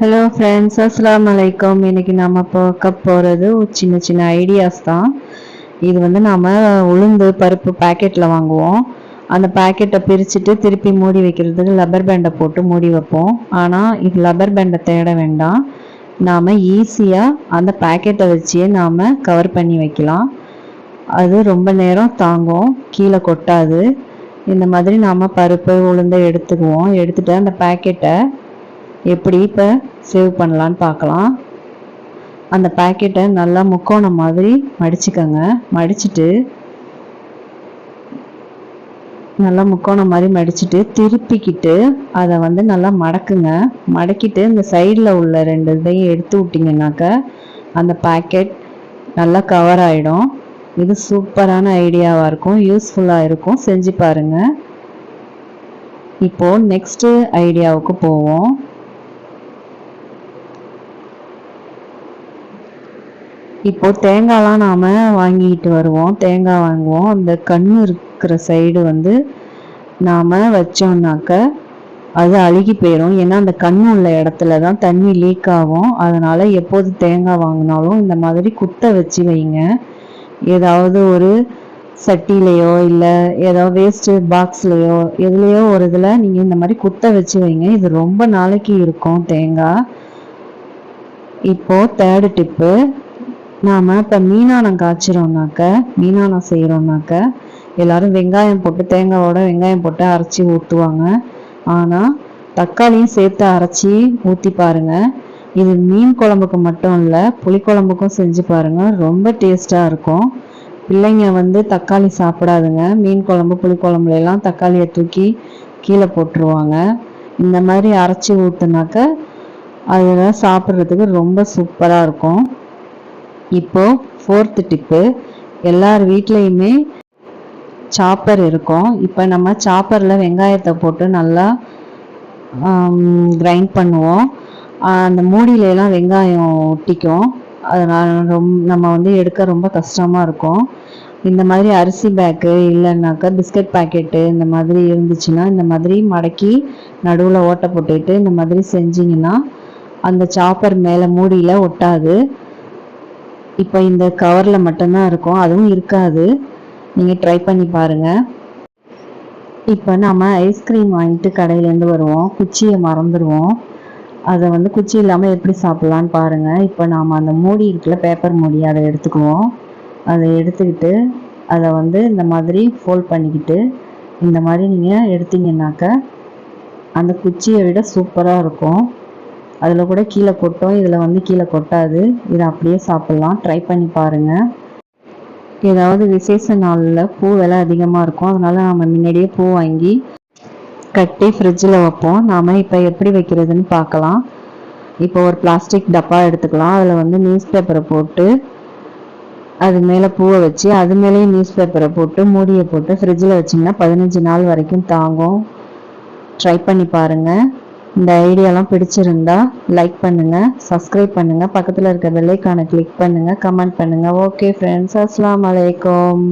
Hello friends அஸ்லாம் வலைக்கம் இன்னைக்கு நம்ம பார்க்க போகிறது சின்ன சின்ன ஐடியாஸ் தான். இது வந்து நாம் உளுந்து பருப்பு பேக்கெட்டில் வாங்குவோம். அந்த பேக்கெட்டை பிரிச்சுட்டு திருப்பி மூடி வைக்கிறதுக்கு லப்பர் பேண்டை போட்டு மூடி வைப்போம். ஆனால் இது லப்பர் பேண்டை தேட வேண்டாம். நாம் ஈஸியாக அந்த பேக்கெட்டை வச்சே நாம் கவர் பண்ணி வைக்கலாம். அது ரொம்ப நேரம் தாங்கும். கீழே கொட்டாது. இந்த மாதிரி நாம் பருப்பு உளுந்தை எடுத்துக்குவோம். எடுத்துகிட்டு அந்த பேக்கெட்டை எப்படி இப்போ சேவ் பண்ணலான்னு பார்க்கலாம். அந்த பேக்கெட்டை நல்லா முக்கோணம் மாதிரி மடிச்சுக்கோங்க. மடிச்சுட்டு நல்லா முக்கோணம் மாதிரி மடிச்சுட்டு திருப்பிக்கிட்டு அதை வந்து நல்லா மடக்குங்க. மடக்கிட்டு இந்த சைடில் உள்ள ரெண்டு இதையும் எடுத்து விட்டிங்கனாக்க அந்த பேக்கெட் நல்லா கவர் ஆகிடும் இது சூப்பரான ஐடியாவாக இருக்கும். யூஸ்ஃபுல்லாக இருக்கும். செஞ்சு பாருங்கள் இப்போது நெக்ஸ்ட்டு ஐடியாவுக்கு போவோம். இப்போ தேங்காய்லாம் நாம் வாங்கிட்டு வருவோம். தேங்காய் வாங்குவோம். அந்த கண் இருக்கிற சைடு வந்து நாம் வச்சோம்னாக்க அது அழுகி போயிடும் ஏன்னா அந்த கண் உள்ள இடத்துல தான் தண்ணி லீக் ஆகும். அதனால் எப்போது தேங்காய் வாங்கினாலும் இந்த மாதிரி குத்த வச்சு வைங்க. ஏதாவது ஒரு சட்டிலேயோ இல்லை ஏதோ வேஸ்ட்டு பாக்ஸ்லேயோ எதுலேயோ ஒரு இதில் நீங்கள் இந்த மாதிரி குத்த வச்சு வைங்க. இது ரொம்ப நாளைக்கு இருக்கும் தேங்காய். இப்போது தேர்டு டிப்பு நாம் இப்போ மீனானம் காய்ச்சிரோம்னாக்க மீனானம் செய்கிறோம்னாக்க எல்லாரும் வெங்காயம் போட்டு தேங்காயோட வெங்காயம் போட்டு அரைச்சி ஊற்றுவாங்க ஆனால் தக்காளியும் சேர்த்து அரைச்சி ஊற்றி பாருங்கள் இது மீன் குழம்புக்கு மட்டும் இல்லை புளிக்குழம்புக்கும் செஞ்சு பாருங்கள் ரொம்ப டேஸ்ட்டாக இருக்கும். பிள்ளைங்க வந்து தக்காளி சாப்பிடாதுங்க. மீன் குழம்பு புளிக்குழம்புலாம் தக்காளியை தூக்கி கீழே போட்டுருவாங்க. இந்த மாதிரி அரைச்சி ஊற்றுனாக்க அதில் சாப்பிட்றதுக்கு ரொம்ப சூப்பராக இருக்கும். இப்போது ஃபோர்த்து டிப்பு எல்லார் வீட்லேயுமே சாப்பர் இருக்கும். இப்போ நம்ம சாப்பரில் வெங்காயத்தை போட்டு நல்லா கிரைண்ட் பண்ணுவோம். அந்த மூடியிலலாம் வெங்காயம் ஒட்டிக்கும். அதனால் ரொம் நம்ம வந்து எடுக்க ரொம்ப கஷ்டமாக இருக்கும். இந்த மாதிரி அரிசி பேக்கு இல்லைன்னாக்கா பிஸ்கட் பேக்கெட்டு இந்த மாதிரி இருந்துச்சுன்னா இந்த மாதிரி மடக்கி நடுவில் ஓட்டை போட்டுக்கிட்டு இந்த மாதிரி செஞ்சிங்கன்னா அந்த சாப்பர் மேலே மூடியில் ஒட்டாது. இப்போ இந்த கவரில் மட்டும்தான் இருக்கும். அதுவும் இருக்காது. நீங்கள் ட்ரை பண்ணி பாருங்கள் இப்போ நம்ம ஐஸ்கிரீம் வாங்கிட்டு கடையிலேருந்து வருவோம். குச்சியை மறந்துடுவோம். அதை வந்து குச்சி இல்லாமல் எப்படி சாப்பிட்லான்னு பாருங்கள் இப்போ நாம் அந்த மூடி இருக்குல்ல பேப்பர் மூடி அதை எடுத்துக்குவோம். அதை எடுத்துக்கிட்டு அதை வந்து இந்த மாதிரி ஃபோல்ட் பண்ணிக்கிட்டு இந்த மாதிரி நீங்கள் எடுத்தீங்கன்னாக்க அந்த குச்சியை விட சூப்பராக இருக்கும். அதில் கூட கீழே கொட்டும். இதில் வந்து கீழே கொட்டாது. இதை அப்படியே சாப்பிட்லாம். ட்ரை பண்ணி பாருங்கள் ஏதாவது விசேஷ நாளில் பூ விலை அதிகமாக இருக்கும். அதனால் நம்ம முன்னாடியே பூ வாங்கி கட்டி ஃப்ரிட்ஜில் வைப்போம். நாம் இப்போ எப்படி வைக்கிறதுன்னு பார்க்கலாம். இப்போ ஒரு பிளாஸ்டிக் டப்பா எடுத்துக்கலாம். அதில் வந்து நியூஸ் பேப்பரை போட்டு அது மேலே பூவை வச்சு அது மேலேயும் நியூஸ் பேப்பரை போட்டு மூடியை போட்டு ஃப்ரிட்ஜில் வச்சிங்கன்னா பதினஞ்சு நாள் வரைக்கும் தாங்கும். ட்ரை பண்ணி பாருங்கள் இந்த ஐடியாலாம் பிடிச்சிருந்தா லைக் பண்ணுங்கள் சப்ஸ்கிரைப் பண்ணுங்கள் பக்கத்தில் இருக்க பெல்லைக்கானை கிளிக் பண்ணுங்கள் கமெண்ட் பண்ணுங்கள் ஓகே ஃப்ரெண்ட்ஸ் அஸ்லாம் வலைக்கம்